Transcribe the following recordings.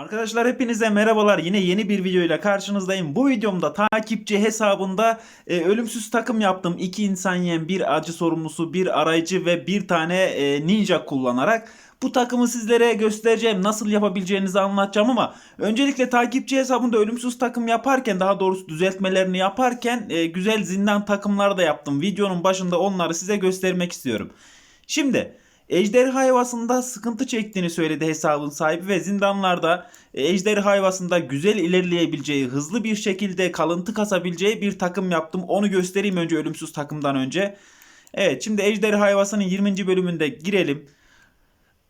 Arkadaşlar hepinize merhabalar. Yine yeni bir videoyla karşınızdayım. Bu videomda takipçi hesabında e, ölümsüz takım yaptım. İki insan yiyen, bir acı sorumlusu, bir arayıcı ve bir tane e, ninja kullanarak bu takımı sizlere göstereceğim. Nasıl yapabileceğinizi anlatacağım ama öncelikle takipçi hesabında ölümsüz takım yaparken daha doğrusu düzeltmelerini yaparken e, güzel zindan takımlar da yaptım. Videonun başında onları size göstermek istiyorum. Şimdi Ejderha hayvasında sıkıntı çektiğini söyledi hesabın sahibi ve zindanlarda e, ejderha hayvasında güzel ilerleyebileceği, hızlı bir şekilde kalıntı kasabileceği bir takım yaptım. Onu göstereyim önce ölümsüz takımdan önce. Evet şimdi ejderha hayvasının 20. bölümünde girelim.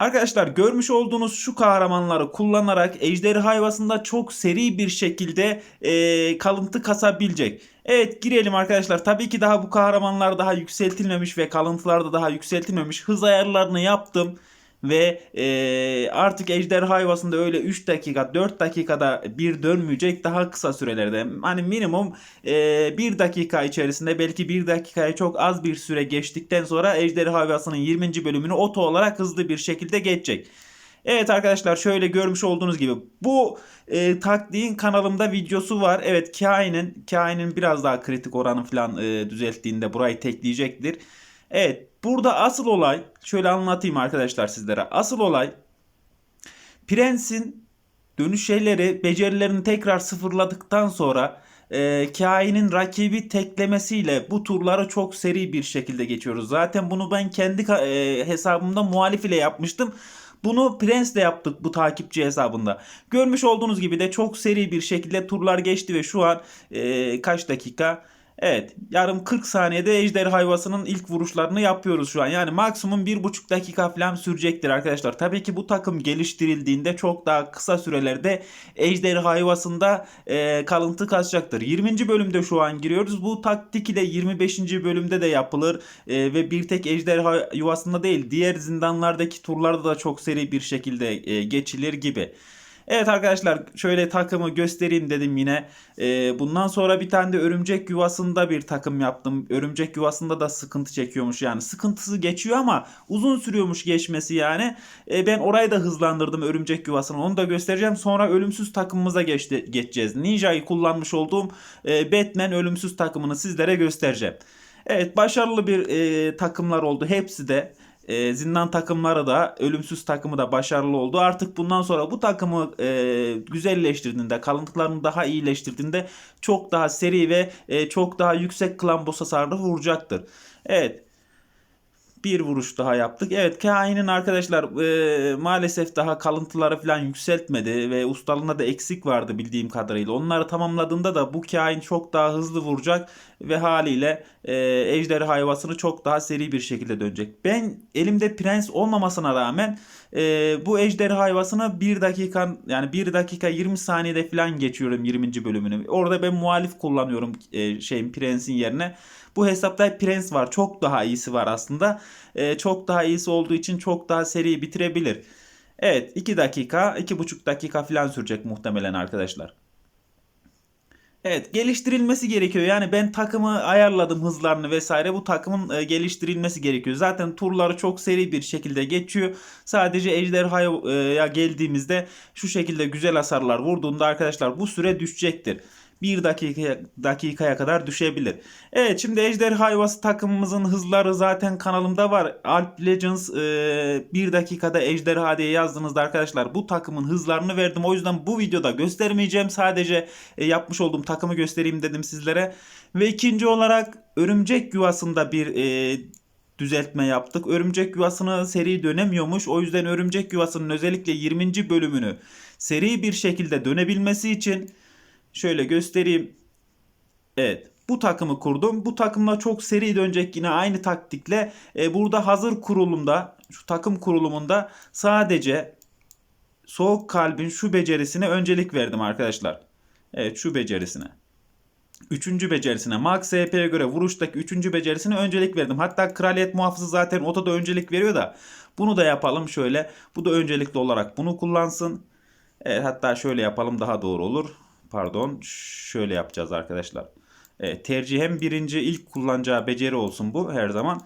Arkadaşlar görmüş olduğunuz şu kahramanları kullanarak ejderha hayvasında çok seri bir şekilde e, kalıntı kasabilecek. Evet girelim arkadaşlar. Tabii ki daha bu kahramanlar daha yükseltilmemiş ve kalıntılar da daha yükseltilmemiş. Hız ayarlarını yaptım. Ve e, artık ejderha hayvasında öyle 3 dakika 4 dakikada bir dönmeyecek daha kısa sürelerde. Hani minimum e, 1 dakika içerisinde belki 1 dakikaya çok az bir süre geçtikten sonra ejderha hayvasının 20. bölümünü oto olarak hızlı bir şekilde geçecek. Evet arkadaşlar şöyle görmüş olduğunuz gibi bu e, taktiğin kanalımda videosu var. Evet kainin kainin biraz daha kritik oranı falan e, düzelttiğinde burayı tekleyecektir. Evet burada asıl olay şöyle anlatayım arkadaşlar sizlere. Asıl olay Prens'in dönüş şeyleri becerilerini tekrar sıfırladıktan sonra e, kainin rakibi teklemesiyle bu turları çok seri bir şekilde geçiyoruz. Zaten bunu ben kendi e, hesabımda muhalif ile yapmıştım. Bunu Prens'le yaptık bu takipçi hesabında. Görmüş olduğunuz gibi de çok seri bir şekilde turlar geçti ve şu an e, kaç dakika? Evet yarım 40 saniyede ejder hayvasının ilk vuruşlarını yapıyoruz şu an. Yani maksimum 1,5 dakika falan sürecektir arkadaşlar. Tabii ki bu takım geliştirildiğinde çok daha kısa sürelerde ejder hayvasında e, kalıntı kaçacaktır. 20. bölümde şu an giriyoruz. Bu taktik ile 25. bölümde de yapılır. E, ve bir tek ejder yuvasında değil diğer zindanlardaki turlarda da çok seri bir şekilde e, geçilir gibi. Evet arkadaşlar şöyle takımı göstereyim dedim yine. Ee, bundan sonra bir tane de örümcek yuvasında bir takım yaptım. Örümcek yuvasında da sıkıntı çekiyormuş yani. Sıkıntısı geçiyor ama uzun sürüyormuş geçmesi yani. Ee, ben orayı da hızlandırdım örümcek yuvasını. Onu da göstereceğim. Sonra ölümsüz takımımıza geçti, geçeceğiz. Ninja'yı kullanmış olduğum e, Batman ölümsüz takımını sizlere göstereceğim. Evet başarılı bir e, takımlar oldu. Hepsi de e, zindan takımları da ölümsüz takımı da başarılı oldu. Artık bundan sonra bu takımı e, güzelleştirdiğinde, kalıntılarını daha iyileştirdiğinde çok daha seri ve e, çok daha yüksek klan boss hasarı vuracaktır. Evet bir vuruş daha yaptık. Evet kainin arkadaşlar e, maalesef daha kalıntıları falan yükseltmedi ve ustalığında da eksik vardı bildiğim kadarıyla. Onları tamamladığında da bu kain çok daha hızlı vuracak ve haliyle e, ejder hayvasını çok daha seri bir şekilde dönecek. Ben elimde prens olmamasına rağmen e, bu ejder hayvasını 1 dakika yani 1 dakika 20 saniyede falan geçiyorum 20. bölümünü. Orada ben muhalif kullanıyorum e, şeyin prensin yerine. Bu hesapta prens var. Çok daha iyisi var aslında. E, çok daha iyisi olduğu için çok daha seri bitirebilir. Evet 2 dakika 2,5 dakika falan sürecek muhtemelen arkadaşlar. Evet geliştirilmesi gerekiyor. Yani ben takımı ayarladım hızlarını vesaire. Bu takımın e, geliştirilmesi gerekiyor. Zaten turları çok seri bir şekilde geçiyor. Sadece ejderhaya geldiğimizde şu şekilde güzel hasarlar vurduğunda arkadaşlar bu süre düşecektir. 1 dakika, dakikaya kadar düşebilir. Evet şimdi Ejder Hayvası takımımızın hızları zaten kanalımda var. Alp Legends e, 1 dakikada Ejderha diye yazdığınızda arkadaşlar bu takımın hızlarını verdim. O yüzden bu videoda göstermeyeceğim. Sadece e, yapmış olduğum takımı göstereyim dedim sizlere. Ve ikinci olarak Örümcek Yuvası'nda bir e, düzeltme yaptık. Örümcek yuvasını seri dönemiyormuş. O yüzden örümcek yuvasının özellikle 20. bölümünü seri bir şekilde dönebilmesi için Şöyle göstereyim. Evet. Bu takımı kurdum. Bu takımla çok seri dönecek yine aynı taktikle. E, burada hazır kurulumda şu takım kurulumunda sadece soğuk kalbin şu becerisine öncelik verdim arkadaşlar. Evet şu becerisine. Üçüncü becerisine Max SP'ye göre vuruştaki üçüncü becerisine öncelik verdim. Hatta kraliyet muhafızı zaten otoda öncelik veriyor da bunu da yapalım şöyle. Bu da öncelikli olarak bunu kullansın. Evet, hatta şöyle yapalım daha doğru olur pardon şöyle yapacağız arkadaşlar. E, tercih hem birinci ilk kullanacağı beceri olsun bu her zaman.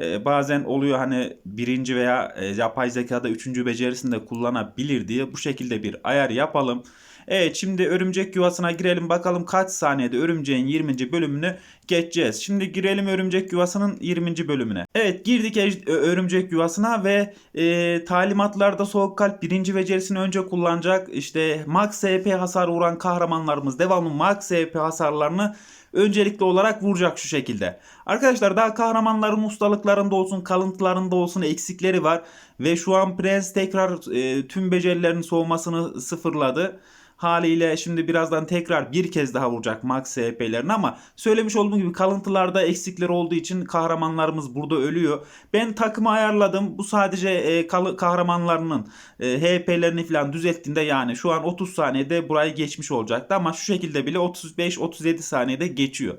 e, bazen oluyor hani birinci veya e, yapay zekada üçüncü becerisinde kullanabilir diye bu şekilde bir ayar yapalım. Evet şimdi örümcek yuvasına girelim bakalım kaç saniyede örümceğin 20. bölümünü geçeceğiz. Şimdi girelim örümcek yuvasının 20. bölümüne. Evet girdik ö- örümcek yuvasına ve e, talimatlarda soğuk kalp birinci becerisini önce kullanacak. İşte max SP hasar vuran kahramanlarımız devamlı max SP hasarlarını öncelikli olarak vuracak şu şekilde. Arkadaşlar daha kahramanların ustalıklarında olsun, kalıntılarında olsun eksikleri var. Ve şu an Prens tekrar e, tüm becerilerin soğumasını sıfırladı. Haliyle şimdi birazdan tekrar bir kez daha vuracak max SP'lerini ama söylemiş olduğum gibi kalıntılarda eksikleri olduğu için kahramanlarımız burada ölüyor. Ben takımı ayarladım. Bu sadece e, kahramanlarının e, HP'lerini falan düzelttiğinde yani şu an 30 saniyede burayı geçmiş olacaktı ama şu şekilde bile 35-37 saniyede geçiyor.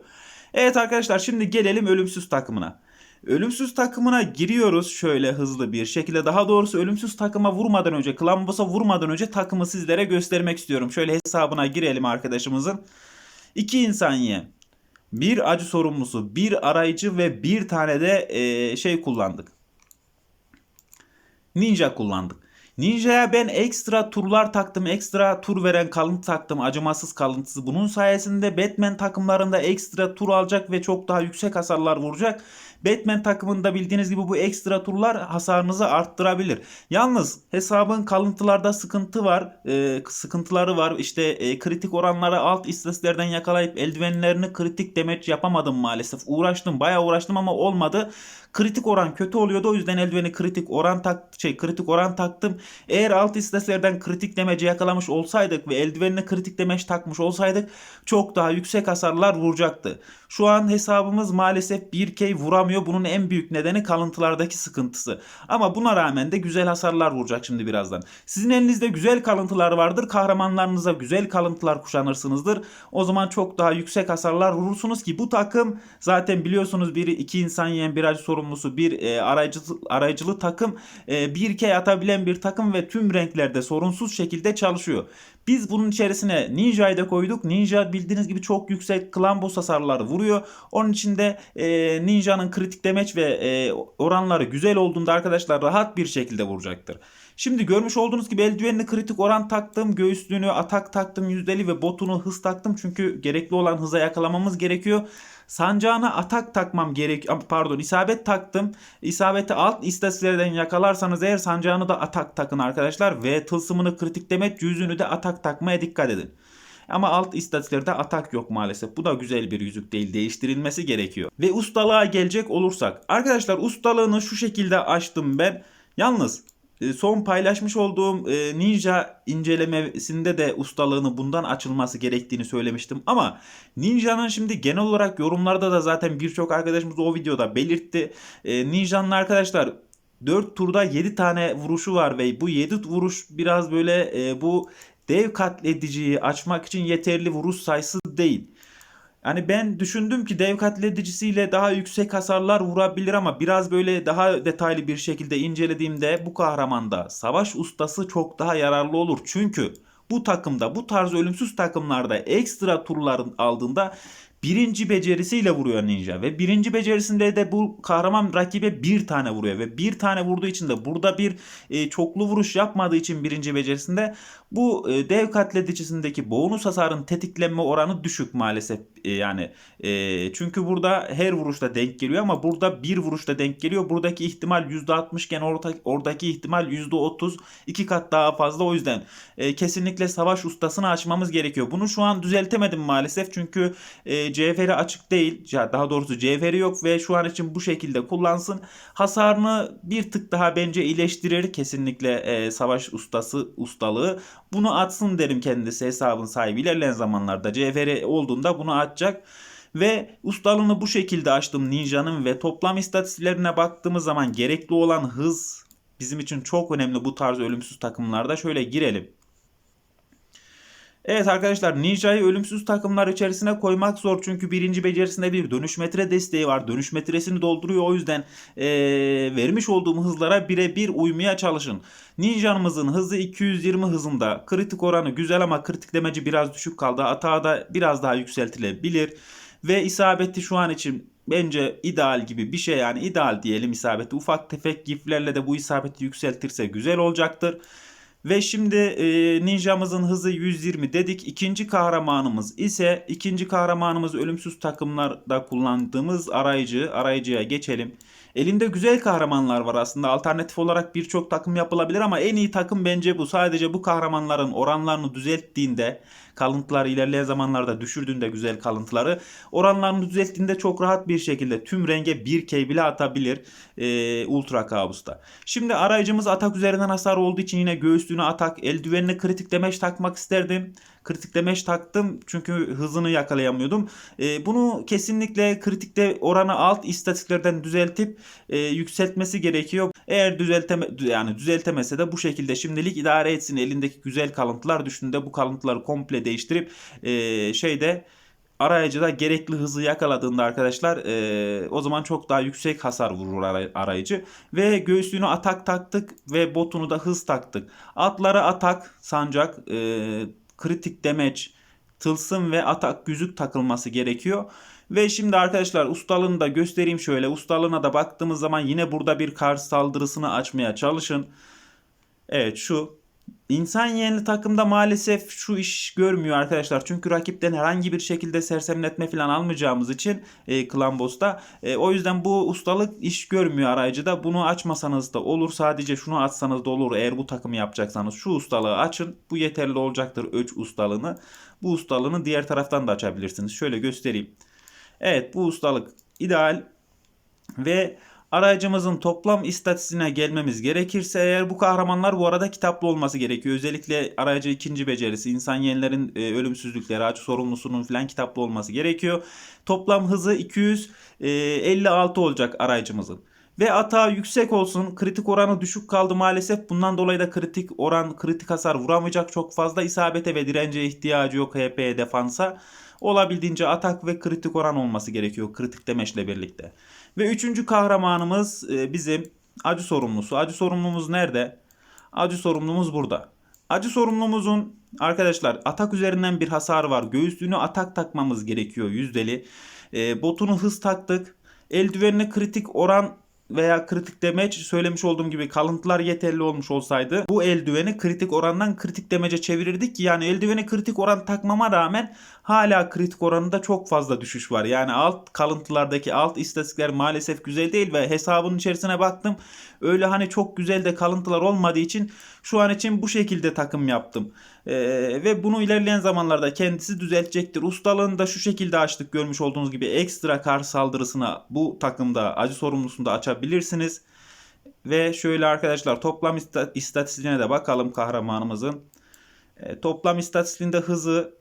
Evet arkadaşlar şimdi gelelim ölümsüz takımına. Ölümsüz takımına giriyoruz şöyle hızlı bir şekilde. Daha doğrusu ölümsüz takıma vurmadan önce, Klambos'a vurmadan önce takımı sizlere göstermek istiyorum. Şöyle hesabına girelim arkadaşımızın. İki insan ye. Bir acı sorumlusu, bir arayıcı ve bir tane de eee, şey kullandık. Ninja kullandık. Ninja'ya ben ekstra turlar taktım. Ekstra tur veren kalıntı taktım. Acımasız kalıntısı. Bunun sayesinde Batman takımlarında ekstra tur alacak ve çok daha yüksek hasarlar vuracak. Batman takımında bildiğiniz gibi bu ekstra turlar hasarınızı arttırabilir. Yalnız hesabın kalıntılarda sıkıntı var. Ee, sıkıntıları var. İşte e, kritik oranları alt istatistiklerden yakalayıp eldivenlerini kritik demeç yapamadım maalesef. Uğraştım bayağı uğraştım ama olmadı. Kritik oran kötü oluyordu. O yüzden eldiveni kritik oran tak şey kritik oran taktım. Eğer alt istatistiklerden kritik demeci yakalamış olsaydık ve eldivenine kritik demeç takmış olsaydık çok daha yüksek hasarlar vuracaktı. Şu an hesabımız maalesef 1K vuramıyor. Bunun en büyük nedeni kalıntılardaki sıkıntısı. Ama buna rağmen de güzel hasarlar vuracak şimdi birazdan. Sizin elinizde güzel kalıntılar vardır. Kahramanlarınıza güzel kalıntılar kuşanırsınızdır. O zaman çok daha yüksek hasarlar vurursunuz ki bu takım zaten biliyorsunuz biri iki insan yiyen bir acı sorumlusu bir e, arayıcı, arayıcılı takım e, 1K atabilen bir takım ve tüm renklerde sorunsuz şekilde çalışıyor. Biz bunun içerisine Ninja'yı da koyduk. Ninja bildiğiniz gibi çok yüksek klan boss hasarları vuruyor. Onun için de e, Ninja'nın kritik demeç ve e, oranları güzel olduğunda arkadaşlar rahat bir şekilde vuracaktır. Şimdi görmüş olduğunuz gibi eldivenini kritik oran taktım. Göğüslüğünü atak taktım yüzdeli ve botunu hız taktım. Çünkü gerekli olan hıza yakalamamız gerekiyor. Sancağına atak takmam gerek pardon isabet taktım. İsabeti alt istatistiklerden yakalarsanız eğer sancağını da atak takın arkadaşlar. Ve tılsımını kritik demet yüzünü de atak takmaya dikkat edin. Ama alt istatistiklerde atak yok maalesef. Bu da güzel bir yüzük değil. Değiştirilmesi gerekiyor. Ve ustalığa gelecek olursak. Arkadaşlar ustalığını şu şekilde açtım ben. Yalnız son paylaşmış olduğum e, Ninja incelemesinde de ustalığını bundan açılması gerektiğini söylemiştim. Ama Ninja'nın şimdi genel olarak yorumlarda da zaten birçok arkadaşımız o videoda belirtti. E, Ninja'nın arkadaşlar 4 turda 7 tane vuruşu var ve bu 7 vuruş biraz böyle e, bu dev katlediciyi açmak için yeterli vuruş sayısı değil. Yani ben düşündüm ki dev katledicisiyle daha yüksek hasarlar vurabilir ama biraz böyle daha detaylı bir şekilde incelediğimde bu kahramanda savaş ustası çok daha yararlı olur. Çünkü bu takımda bu tarz ölümsüz takımlarda ekstra turların aldığında birinci becerisiyle vuruyor ninja ve birinci becerisinde de bu kahraman rakibe bir tane vuruyor ve bir tane vurduğu için de burada bir e, çoklu vuruş yapmadığı için birinci becerisinde bu e, dev katledicisindeki bonus hasarın tetiklenme oranı düşük maalesef e, yani e, çünkü burada her vuruşta denk geliyor ama burada bir vuruşta denk geliyor. Buradaki ihtimal %60 iken orta, oradaki ihtimal %30 iki kat daha fazla. O yüzden e, kesinlikle savaş ustasını açmamız gerekiyor. Bunu şu an düzeltemedim maalesef çünkü e, cevheri açık değil. Daha doğrusu cevheri yok ve şu an için bu şekilde kullansın. Hasarını bir tık daha bence iyileştirir. Kesinlikle e, savaş ustası ustalığı. Bunu atsın derim kendisi hesabın sahibi. İlerleyen zamanlarda cevheri olduğunda bunu atacak. Ve ustalığını bu şekilde açtım. Ninja'nın ve toplam istatistiklerine baktığımız zaman gerekli olan hız bizim için çok önemli bu tarz ölümsüz takımlarda. Şöyle girelim. Evet arkadaşlar Ninja'yı ölümsüz takımlar içerisine koymak zor çünkü birinci becerisinde bir dönüş metre desteği var. Dönüş metresini dolduruyor o yüzden ee, vermiş olduğum hızlara birebir uymaya çalışın. Ninja'mızın hızı 220 hızında. Kritik oranı güzel ama kritik demeci biraz düşük kaldı. Atağı da biraz daha yükseltilebilir. Ve isabeti şu an için bence ideal gibi bir şey yani ideal diyelim isabeti. Ufak tefek giflerle de bu isabeti yükseltirse güzel olacaktır. Ve şimdi e, ninjamızın hızı 120 dedik. İkinci kahramanımız ise ikinci kahramanımız ölümsüz takımlarda kullandığımız arayıcı. Arayıcıya geçelim. Elinde güzel kahramanlar var aslında. Alternatif olarak birçok takım yapılabilir ama en iyi takım bence bu. Sadece bu kahramanların oranlarını düzelttiğinde, kalıntıları ilerleyen zamanlarda düşürdüğünde güzel kalıntıları, oranlarını düzelttiğinde çok rahat bir şekilde tüm renge 1K bile atabilir e, Ultra Kabus'ta. Şimdi arayıcımız atak üzerinden hasar olduğu için yine göğüslüğüne atak, eldivenine kritik demeç takmak isterdim. Kritik demeç taktım çünkü hızını yakalayamıyordum. E, bunu kesinlikle kritikte oranı alt istatistiklerden düzeltip e, yükseltmesi gerekiyor. Eğer düzelteme yani düzeltemese de bu şekilde şimdilik idare etsin. Elindeki güzel kalıntılar düşündüğünde bu kalıntıları komple değiştirip e, şeyde arayıcıda gerekli hızı yakaladığında arkadaşlar e, o zaman çok daha yüksek hasar vurur aray- arayıcı. Ve göğüslüğünü atak taktık ve botunu da hız taktık. Atlara atak, sancak, e, kritik demeç, tılsım ve atak yüzük takılması gerekiyor. Ve şimdi arkadaşlar ustalığını da göstereyim şöyle. Ustalığına da baktığımız zaman yine burada bir karşı saldırısını açmaya çalışın. Evet şu İnsan yeğenli takımda maalesef şu iş görmüyor arkadaşlar. Çünkü rakipten herhangi bir şekilde sersemletme falan almayacağımız için e, Clan Boss'ta. E, o yüzden bu ustalık iş görmüyor arayıcıda. Bunu açmasanız da olur. Sadece şunu açsanız da olur. Eğer bu takımı yapacaksanız şu ustalığı açın. Bu yeterli olacaktır öç ustalığını. Bu ustalığını diğer taraftan da açabilirsiniz. Şöyle göstereyim. Evet bu ustalık ideal. Ve aracımızın toplam istatistiğine gelmemiz gerekirse eğer bu kahramanlar bu arada kitaplı olması gerekiyor. Özellikle aracı ikinci becerisi, insan yenilerin e, ölümsüzlükleri, ağaç sorumlusunun falan kitaplı olması gerekiyor. Toplam hızı 256 olacak aracımızın. Ve atağı yüksek olsun. Kritik oranı düşük kaldı maalesef. Bundan dolayı da kritik oran, kritik hasar vuramayacak. Çok fazla isabete ve dirence ihtiyacı yok HP'ye defansa. Olabildiğince atak ve kritik oran olması gerekiyor kritik demeçle birlikte. Ve üçüncü kahramanımız e, bizim acı sorumlusu. Acı sorumlumuz nerede? Acı sorumlumuz burada. Acı sorumlumuzun arkadaşlar atak üzerinden bir hasar var. Göğüslüğünü atak takmamız gerekiyor yüzdeli. E, botunu hız taktık. Eldivenine kritik oran veya kritik demeç söylemiş olduğum gibi kalıntılar yeterli olmuş olsaydı bu eldiveni kritik orandan kritik demece çevirirdik ki yani eldiveni kritik oran takmama rağmen hala kritik oranında çok fazla düşüş var. Yani alt kalıntılardaki alt istatistikler maalesef güzel değil ve hesabın içerisine baktım. Öyle hani çok güzel de kalıntılar olmadığı için şu an için bu şekilde takım yaptım. Ee, ve bunu ilerleyen zamanlarda kendisi düzeltecektir. Ustalığını da şu şekilde açtık görmüş olduğunuz gibi ekstra kar saldırısına bu takımda acı sorumlusunda açabilirsiniz. Ve şöyle arkadaşlar toplam istatistiğine de bakalım kahramanımızın. E, toplam istatistiğinde hızı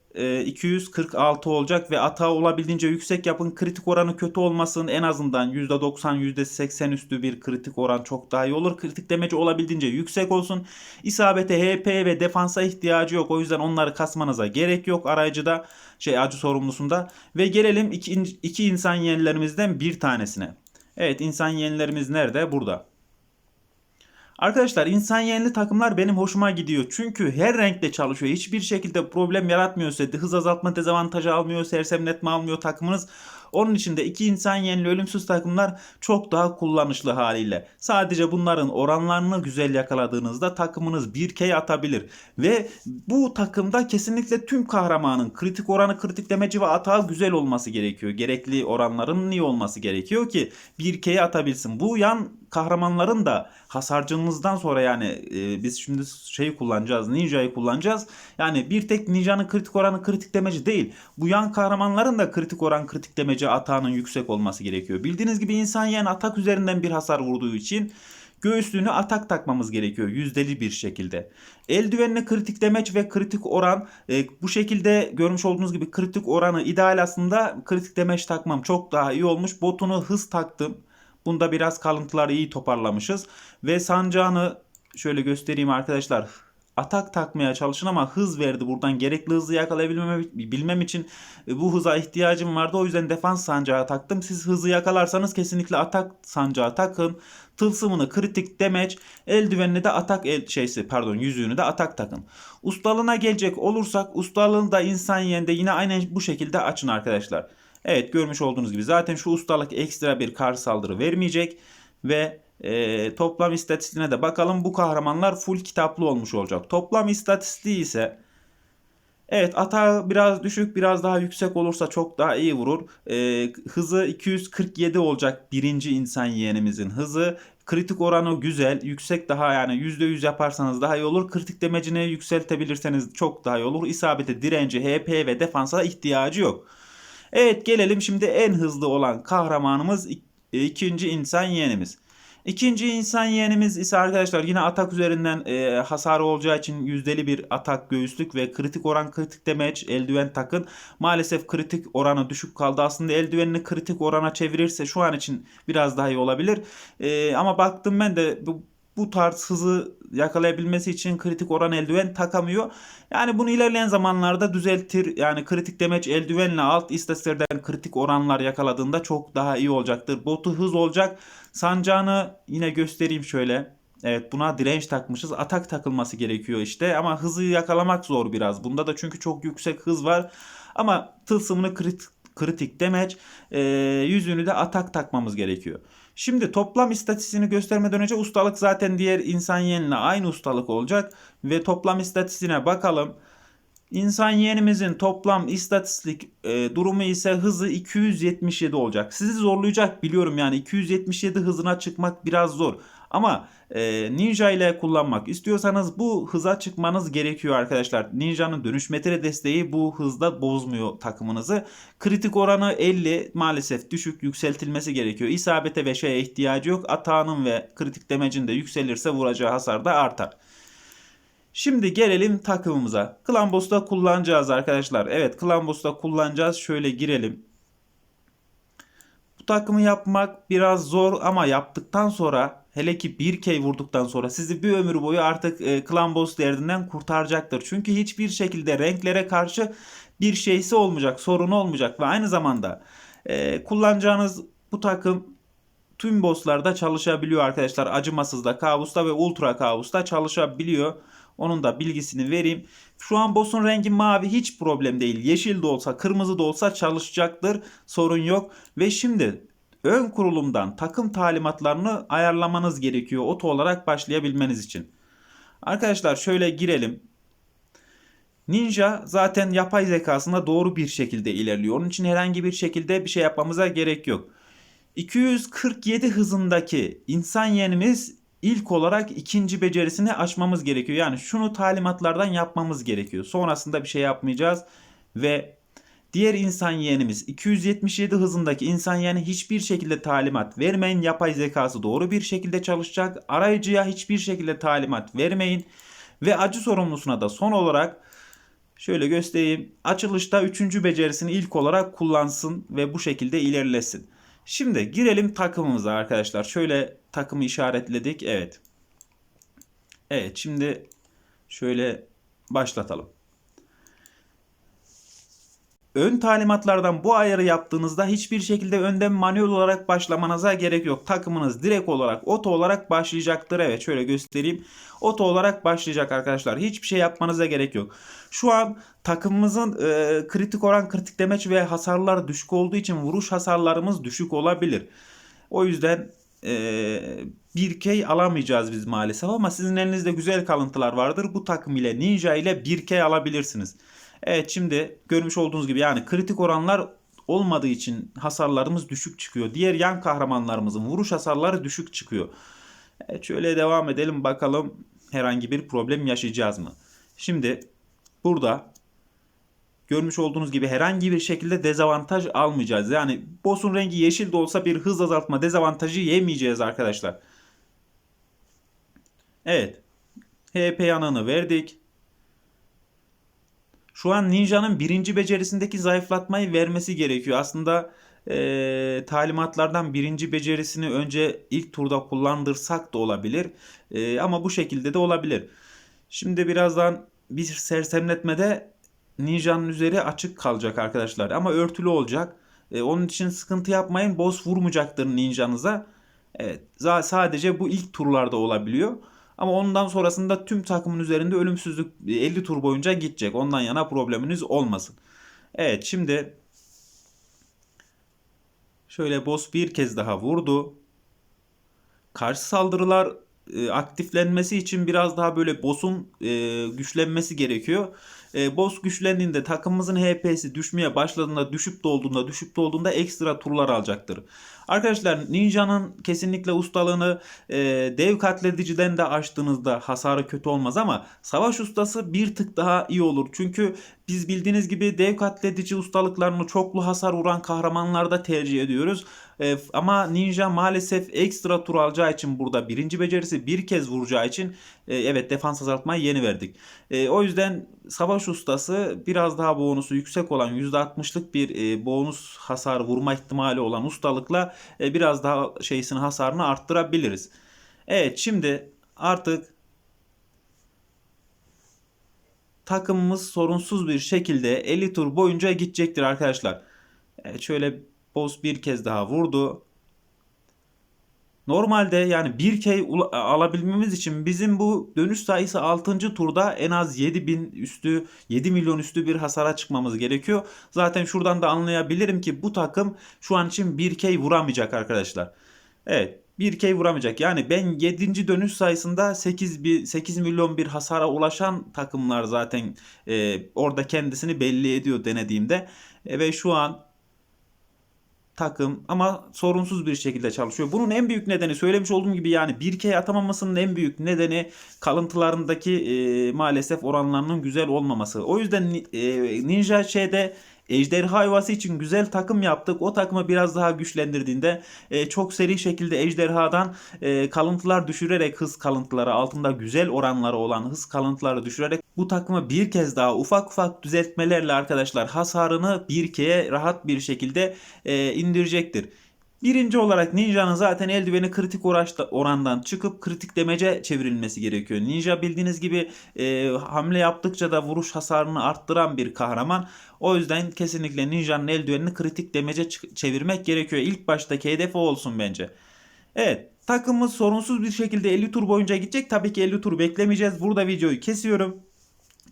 246 olacak ve atağı olabildiğince yüksek yapın. Kritik oranı kötü olmasın. En azından %90 %80 üstü bir kritik oran çok daha iyi olur. Kritik demeci olabildiğince yüksek olsun. İsabete HP ve defansa ihtiyacı yok. O yüzden onları kasmanıza gerek yok arayıcıda şey acı sorumlusunda. Ve gelelim iki, iki insan yenilerimizden bir tanesine. Evet insan yenilerimiz nerede? Burada. Arkadaşlar insan yenili takımlar benim hoşuma gidiyor. Çünkü her renkte çalışıyor. Hiçbir şekilde problem yaratmıyor size. Hız azaltma dezavantajı almıyor, sersemletme almıyor takımınız. Onun için de iki insan yenili ölümsüz takımlar çok daha kullanışlı haliyle. Sadece bunların oranlarını güzel yakaladığınızda takımınız 1K atabilir. Ve bu takımda kesinlikle tüm kahramanın kritik oranı, kritik demeci ve atağı güzel olması gerekiyor. Gerekli oranların iyi olması gerekiyor ki 1K'ye atabilsin. Bu yan kahramanların da hasarcılığınızdan sonra yani e, biz şimdi şeyi kullanacağız. Ninja'yı kullanacağız. Yani bir tek Ninja'nın kritik oranı kritik demeci değil. Bu yan kahramanların da kritik oran kritik demeci atağının yüksek olması gerekiyor. Bildiğiniz gibi insan yani atak üzerinden bir hasar vurduğu için göğüslüğünü atak takmamız gerekiyor yüzdeli bir şekilde. Eldivenine kritik demeç ve kritik oran e, bu şekilde görmüş olduğunuz gibi kritik oranı ideal aslında kritik demeç takmam çok daha iyi olmuş. Botunu hız taktım. Bunda biraz kalıntıları iyi toparlamışız. Ve sancağını şöyle göstereyim arkadaşlar. Atak takmaya çalışın ama hız verdi buradan. Gerekli hızı yakalayabilmem bilmem için e, bu hıza ihtiyacım vardı. O yüzden defans sancağı taktım. Siz hızı yakalarsanız kesinlikle atak sancağı takın. Tılsımını kritik demeç, eldivenini de atak el şeysi pardon yüzüğünü de atak takın. Ustalığına gelecek olursak ustalığını da insan yerinde yine aynen bu şekilde açın arkadaşlar. Evet görmüş olduğunuz gibi zaten şu ustalık ekstra bir karşı saldırı vermeyecek ve e, toplam istatistiğine de bakalım. Bu kahramanlar full kitaplı olmuş olacak. Toplam istatistiği ise Evet atağı biraz düşük biraz daha yüksek olursa çok daha iyi vurur. Ee, hızı 247 olacak birinci insan yeğenimizin hızı. Kritik oranı güzel. Yüksek daha yani %100 yaparsanız daha iyi olur. Kritik demecini yükseltebilirseniz çok daha iyi olur. İsabete, direnci, HP ve defansa ihtiyacı yok. Evet gelelim şimdi en hızlı olan kahramanımız ik- ikinci insan yeğenimiz. İkinci insan yeğenimiz ise arkadaşlar yine atak üzerinden e, hasarı olacağı için yüzdeli bir atak göğüslük ve kritik oran kritik damage eldiven takın. Maalesef kritik oranı düşük kaldı. Aslında eldivenini kritik orana çevirirse şu an için biraz daha iyi olabilir. E, ama baktım ben de bu, bu tarz hızı yakalayabilmesi için kritik oran eldiven takamıyor. Yani bunu ilerleyen zamanlarda düzeltir. Yani kritik damage eldivenle alt istatistiklerden kritik oranlar yakaladığında çok daha iyi olacaktır. Botu hız olacak. Sancağını yine göstereyim şöyle. Evet buna direnç takmışız. Atak takılması gerekiyor işte. Ama hızı yakalamak zor biraz. Bunda da çünkü çok yüksek hız var. Ama tılsımını kritik, kritik damage e, yüzünü de atak takmamız gerekiyor. Şimdi toplam istatistiğini göstermeden önce ustalık zaten diğer insan yeğenle aynı ustalık olacak. Ve toplam istatistiğine bakalım. İnsan yeğenimizin toplam istatistik e, durumu ise hızı 277 olacak. Sizi zorlayacak biliyorum yani 277 hızına çıkmak biraz zor. Ama e, Ninja ile kullanmak istiyorsanız bu hıza çıkmanız gerekiyor arkadaşlar. Ninja'nın dönüş metre desteği bu hızda bozmuyor takımınızı. Kritik oranı 50 maalesef düşük yükseltilmesi gerekiyor. İsabete ve şeye ihtiyacı yok. Atağının ve kritik demecin de yükselirse vuracağı hasar da artar. Şimdi gelelim takımımıza. Klambos'ta kullanacağız arkadaşlar. Evet Klambos'ta kullanacağız. Şöyle girelim. Bu takımı yapmak biraz zor ama yaptıktan sonra hele ki bir key vurduktan sonra sizi bir ömür boyu artık e, Klambos derdinden kurtaracaktır. Çünkü hiçbir şekilde renklere karşı bir şeysi olmayacak, sorun olmayacak ve aynı zamanda e, kullanacağınız bu takım tüm bosslarda çalışabiliyor arkadaşlar. Acımasızda, kabusta ve ultra kabusta çalışabiliyor. Onun da bilgisini vereyim. Şu an boss'un rengi mavi hiç problem değil. Yeşil de olsa kırmızı da olsa çalışacaktır. Sorun yok. Ve şimdi ön kurulumdan takım talimatlarını ayarlamanız gerekiyor. Oto olarak başlayabilmeniz için. Arkadaşlar şöyle girelim. Ninja zaten yapay zekasında doğru bir şekilde ilerliyor. Onun için herhangi bir şekilde bir şey yapmamıza gerek yok. 247 hızındaki insan yeğenimiz ilk olarak ikinci becerisini açmamız gerekiyor. Yani şunu talimatlardan yapmamız gerekiyor. Sonrasında bir şey yapmayacağız ve diğer insan yeğenimiz 277 hızındaki insan yeğeni hiçbir şekilde talimat vermeyin. Yapay zekası doğru bir şekilde çalışacak. Arayıcıya hiçbir şekilde talimat vermeyin. Ve acı sorumlusuna da son olarak şöyle göstereyim. Açılışta 3. becerisini ilk olarak kullansın ve bu şekilde ilerlesin. Şimdi girelim takımımıza arkadaşlar. Şöyle takımı işaretledik. Evet. Evet şimdi şöyle başlatalım. Ön talimatlardan bu ayarı yaptığınızda hiçbir şekilde önden manuel olarak başlamanıza gerek yok. Takımınız direkt olarak oto olarak başlayacaktır. Evet şöyle göstereyim. Oto olarak başlayacak arkadaşlar. Hiçbir şey yapmanıza gerek yok. Şu an takımımızın e, kritik oran, kritik demeç ve hasarlar düşük olduğu için vuruş hasarlarımız düşük olabilir. O yüzden e, bir key alamayacağız biz maalesef ama sizin elinizde güzel kalıntılar vardır. Bu takım ile Ninja ile bir key alabilirsiniz. Evet şimdi görmüş olduğunuz gibi yani kritik oranlar olmadığı için hasarlarımız düşük çıkıyor. Diğer yan kahramanlarımızın vuruş hasarları düşük çıkıyor. Evet şöyle devam edelim bakalım herhangi bir problem yaşayacağız mı? Şimdi burada görmüş olduğunuz gibi herhangi bir şekilde dezavantaj almayacağız. Yani boss'un rengi yeşil de olsa bir hız azaltma dezavantajı yemeyeceğiz arkadaşlar. Evet. HP yanını verdik. Şu an Ninja'nın birinci becerisindeki zayıflatmayı vermesi gerekiyor. Aslında e, talimatlardan birinci becerisini önce ilk turda kullandırsak da olabilir. E, ama bu şekilde de olabilir. Şimdi birazdan bir sersemletmede Ninja'nın üzeri açık kalacak arkadaşlar. Ama örtülü olacak. E, onun için sıkıntı yapmayın. Boss vurmayacaktır Ninja'nıza. Evet, sadece bu ilk turlarda olabiliyor. Ama ondan sonrasında tüm takımın üzerinde ölümsüzlük 50 tur boyunca gidecek. Ondan yana probleminiz olmasın. Evet şimdi Şöyle boss bir kez daha vurdu. Karşı saldırılar e, aktiflenmesi için biraz daha böyle boss'un e, güçlenmesi gerekiyor. E, boss güçlendiğinde takımımızın HP'si düşmeye başladığında, düşüp dolduğunda, düşüp dolduğunda ekstra turlar alacaktır. Arkadaşlar Ninja'nın kesinlikle ustalığını e, dev katlediciden de açtığınızda hasarı kötü olmaz ama savaş ustası bir tık daha iyi olur. Çünkü biz bildiğiniz gibi dev katledici ustalıklarını çoklu hasar vuran kahramanlarda tercih ediyoruz. E, ama Ninja maalesef ekstra tur alacağı için burada birinci becerisi bir kez vuracağı için e, evet defans azaltmayı yeni verdik. E, o yüzden savaş ustası biraz daha bonusu yüksek olan %60'lık bir e, bonus hasar vurma ihtimali olan ustalıkla e, biraz daha şeysini hasarını arttırabiliriz. Evet şimdi artık takımımız sorunsuz bir şekilde 50 tur boyunca gidecektir arkadaşlar. Evet şöyle boss bir kez daha vurdu. Normalde yani bir key alabilmemiz için bizim bu dönüş sayısı 6. turda en az 7000 üstü 7 milyon üstü bir hasara çıkmamız gerekiyor. Zaten şuradan da anlayabilirim ki bu takım şu an için bir key vuramayacak arkadaşlar. Evet bir key vuramayacak. Yani ben 7. dönüş sayısında 8, bir, 8 milyon bir hasara ulaşan takımlar zaten e, orada kendisini belli ediyor denediğimde. E, ve şu an takım ama sorunsuz bir şekilde çalışıyor. Bunun en büyük nedeni söylemiş olduğum gibi yani bir key atamamasının en büyük nedeni kalıntılarındaki e, maalesef oranlarının güzel olmaması. O yüzden e, Ninja şeyde Ejderha yuvası için güzel takım yaptık. O takımı biraz daha güçlendirdiğinde e, çok seri şekilde ejderhadan e, kalıntılar düşürerek hız kalıntıları altında güzel oranları olan hız kalıntıları düşürerek bu takımı bir kez daha ufak ufak düzeltmelerle arkadaşlar hasarını bir keye rahat bir şekilde e, indirecektir. Birinci olarak Ninja'nın zaten eldiveni kritik orandan çıkıp kritik demece çevrilmesi gerekiyor. Ninja bildiğiniz gibi e, hamle yaptıkça da vuruş hasarını arttıran bir kahraman. O yüzden kesinlikle Ninja'nın eldivenini kritik demece çevirmek gerekiyor. İlk baştaki hedef o olsun bence. Evet takımımız sorunsuz bir şekilde 50 tur boyunca gidecek. Tabii ki 50 tur beklemeyeceğiz. Burada videoyu kesiyorum.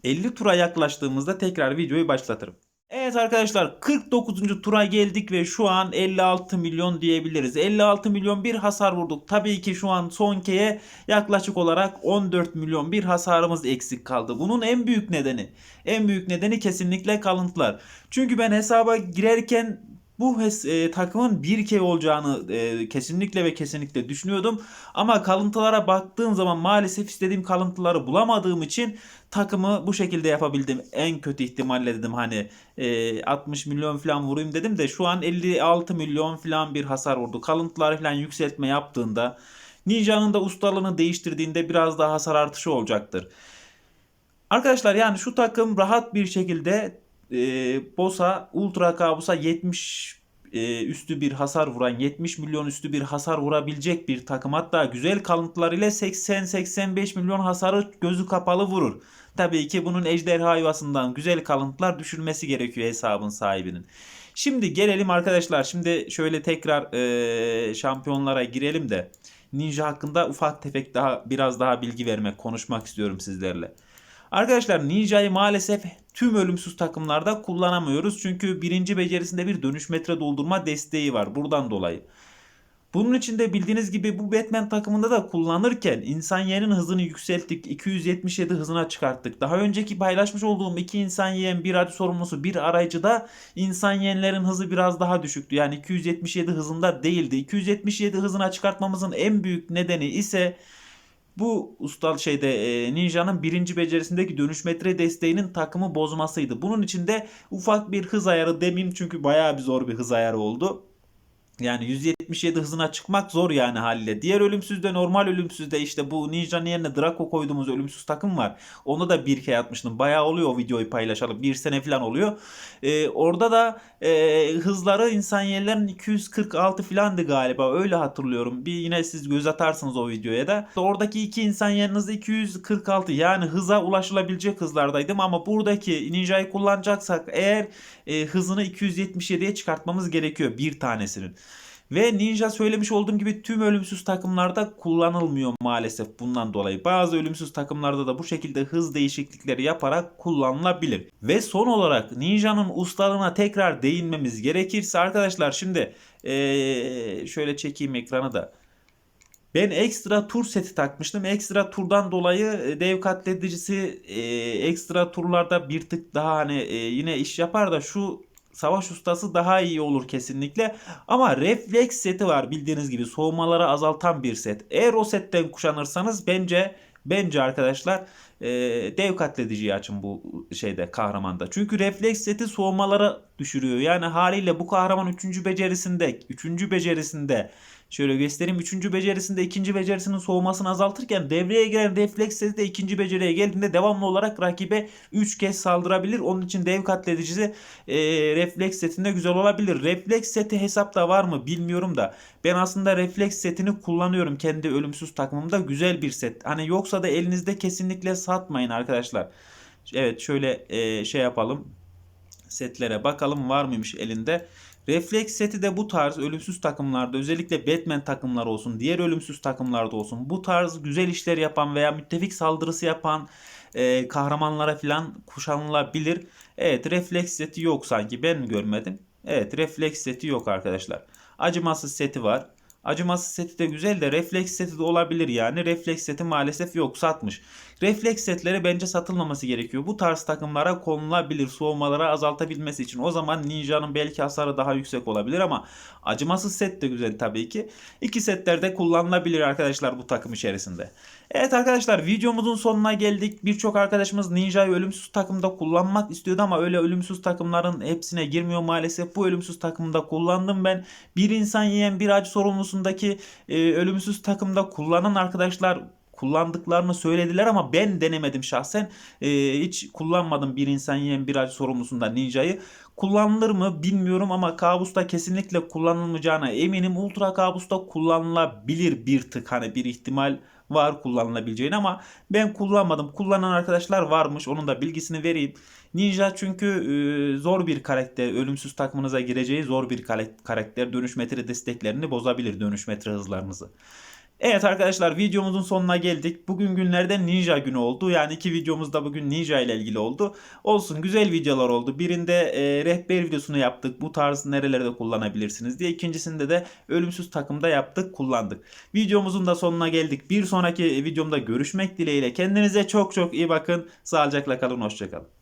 50 tura yaklaştığımızda tekrar videoyu başlatırım. Evet arkadaşlar 49. tura geldik ve şu an 56 milyon diyebiliriz. 56 milyon bir hasar vurduk. Tabii ki şu an son keye yaklaşık olarak 14 milyon bir hasarımız eksik kaldı. Bunun en büyük nedeni, en büyük nedeni kesinlikle kalıntılar. Çünkü ben hesaba girerken bu e, takımın bir key olacağını e, kesinlikle ve kesinlikle düşünüyordum. Ama kalıntılara baktığım zaman maalesef istediğim kalıntıları bulamadığım için takımı bu şekilde yapabildim. En kötü ihtimalle dedim hani e, 60 milyon falan vurayım dedim de şu an 56 milyon falan bir hasar vurdu. Kalıntıları falan yükseltme yaptığında Ninja'nın da ustalığını değiştirdiğinde biraz daha hasar artışı olacaktır. Arkadaşlar yani şu takım rahat bir şekilde e, Bosa Ultra Kabus'a 70 e, üstü bir hasar vuran 70 milyon üstü bir hasar vurabilecek bir takım. Hatta güzel kalıntılar ile 80-85 milyon hasarı gözü kapalı vurur. Tabii ki bunun ejderha yuvasından güzel kalıntılar düşürmesi gerekiyor hesabın sahibinin. Şimdi gelelim arkadaşlar. Şimdi şöyle tekrar e, şampiyonlara girelim de Ninja hakkında ufak tefek daha biraz daha bilgi vermek, konuşmak istiyorum sizlerle. Arkadaşlar Ninja'yı maalesef tüm ölümsüz takımlarda kullanamıyoruz. Çünkü birinci becerisinde bir dönüş metre doldurma desteği var. Buradan dolayı. Bunun için de bildiğiniz gibi bu Batman takımında da kullanırken insan yeğenin hızını yükselttik. 277 hızına çıkarttık. Daha önceki paylaşmış olduğum iki insan yeğen bir radyo sorumlusu bir arayıcıda insan yeğenlerin hızı biraz daha düşüktü. Yani 277 hızında değildi. 277 hızına çıkartmamızın en büyük nedeni ise bu ustal şeyde e, Ninja'nın birinci becerisindeki dönüş metre desteğinin takımı bozmasıydı. Bunun için de ufak bir hız ayarı demeyeyim çünkü bayağı bir zor bir hız ayarı oldu. Yani 177 hızına çıkmak zor yani haliyle. Diğer ölümsüzde normal ölümsüzde işte bu Ninja'nın yerine Draco koyduğumuz ölümsüz takım var. Onu da bir kere atmıştım. Bayağı oluyor o videoyu paylaşalım. Bir sene falan oluyor. Ee, orada da e, hızları insan yerlerin 246 falandı galiba. Öyle hatırlıyorum. Bir yine siz göz atarsınız o videoya da. Oradaki iki insan yeriniz 246. Yani hıza ulaşılabilecek hızlardaydım ama buradaki Ninja'yı kullanacaksak eğer e, hızını 277'ye çıkartmamız gerekiyor bir tanesinin. Ve ninja söylemiş olduğum gibi tüm ölümsüz takımlarda kullanılmıyor maalesef bundan dolayı. Bazı ölümsüz takımlarda da bu şekilde hız değişiklikleri yaparak kullanılabilir. Ve son olarak ninjanın ustalığına tekrar değinmemiz gerekirse arkadaşlar şimdi ee, şöyle çekeyim ekranı da. Ben ekstra tur seti takmıştım. Ekstra turdan dolayı dev katledicisi e, ekstra turlarda bir tık daha hani e, yine iş yapar da şu savaş ustası daha iyi olur kesinlikle. Ama refleks seti var bildiğiniz gibi soğumaları azaltan bir set. Eğer o setten kuşanırsanız bence bence arkadaşlar e, dev katlediciyi açın bu şeyde kahramanda. Çünkü refleks seti soğumaları düşürüyor. Yani haliyle bu kahraman 3. becerisinde 3. becerisinde Şöyle göstereyim. Üçüncü becerisinde ikinci becerisinin soğumasını azaltırken devreye giren refleks seti de ikinci beceriye geldiğinde devamlı olarak rakibe 3 kez saldırabilir. Onun için dev katledicisi e, refleks setinde güzel olabilir. Refleks seti hesapta var mı bilmiyorum da ben aslında refleks setini kullanıyorum kendi ölümsüz takımımda. Güzel bir set. Hani yoksa da elinizde kesinlikle satmayın arkadaşlar. Evet şöyle e, şey yapalım. Setlere bakalım var mıymış elinde. Refleks seti de bu tarz ölümsüz takımlarda özellikle Batman takımları olsun diğer ölümsüz takımlarda olsun bu tarz güzel işler yapan veya müttefik saldırısı yapan e, kahramanlara falan kuşanılabilir. Evet refleks seti yok sanki ben görmedim? Evet refleks seti yok arkadaşlar. Acımasız seti var. Acımasız seti de güzel de refleks seti de olabilir yani. Refleks seti maalesef yok satmış. Refleks setleri bence satılmaması gerekiyor. Bu tarz takımlara konulabilir soğumaları azaltabilmesi için. O zaman Ninja'nın belki hasarı daha yüksek olabilir ama acımasız set de güzel tabii ki. İki setlerde kullanılabilir arkadaşlar bu takım içerisinde. Evet arkadaşlar videomuzun sonuna geldik. Birçok arkadaşımız Ninja'yı ölümsüz takımda kullanmak istiyordu ama öyle ölümsüz takımların hepsine girmiyor maalesef. Bu ölümsüz takımda kullandım ben. Bir insan yiyen bir acı sorumlusundaki e, ölümsüz takımda kullanan arkadaşlar kullandıklarını söylediler ama ben denemedim şahsen. E, hiç kullanmadım bir insan yiyen bir acı sorumlusunda Ninja'yı. Kullanılır mı bilmiyorum ama kabusta kesinlikle kullanılmayacağına eminim. Ultra kabusta kullanılabilir bir tık hani bir ihtimal var kullanılabileceğini ama ben kullanmadım. Kullanan arkadaşlar varmış. Onun da bilgisini vereyim. Ninja çünkü e, zor bir karakter. Ölümsüz takımınıza gireceği zor bir karakter. Dönüş metre desteklerini bozabilir dönüş metre hızlarınızı. Evet arkadaşlar videomuzun sonuna geldik. Bugün günlerden Ninja günü oldu. Yani iki videomuz da bugün Ninja ile ilgili oldu. Olsun güzel videolar oldu. Birinde e, rehber videosunu yaptık. Bu tarz nerelerde kullanabilirsiniz diye. İkincisinde de ölümsüz takımda yaptık kullandık. Videomuzun da sonuna geldik. Bir sonraki videomda görüşmek dileğiyle. Kendinize çok çok iyi bakın. Sağlıcakla kalın. Hoşçakalın.